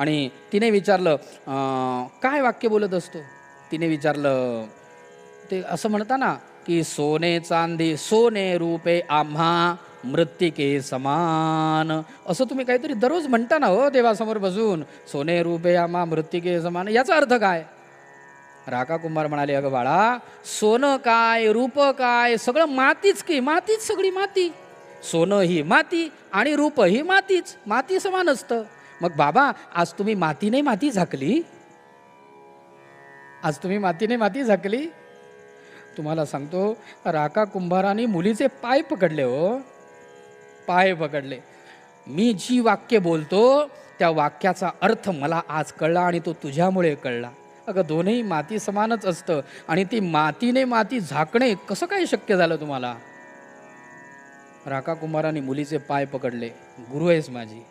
आणि तिने विचारलं काय वाक्य बोलत असतो? तिने विचारलं ते असं म्हणताना की सोने चांदी सोने रूपे आम्हा मृत्तिके समान. असं तुम्ही काहीतरी दररोज म्हणता ना हो देवासमोर बसून सोने रूपे आम्हा मृत्तिके समान. याचा अर्थ काय? राका कुंभार म्हणाले अगं बाळा सोनं काय रूप काय सगळं मातीच की मातीच सगळी माती. सोनं ही माती आणि रूप ही मातीच माती समान असतं. मग बाबा आज तुम्ही मातीने माती झाकली? आज तुम्ही मातीने माती झाकली? तुम्हाला सांगतो राका कुंभाराने मुलीचे पाय पकडले हो. पाय पकडले. मी जी वाक्य बोलतो त्या वाक्याचा अर्थ मला आज कळला आणि तो तुझ्यामुळे कळला. अगं दोन्ही माती समानच असतं आणि ती मातीने माती झाकणे कसं काय शक्य झालं तुम्हाला? राका कुंभाराने मुलीचे पाय पकडले. गुरु आहेस माझी.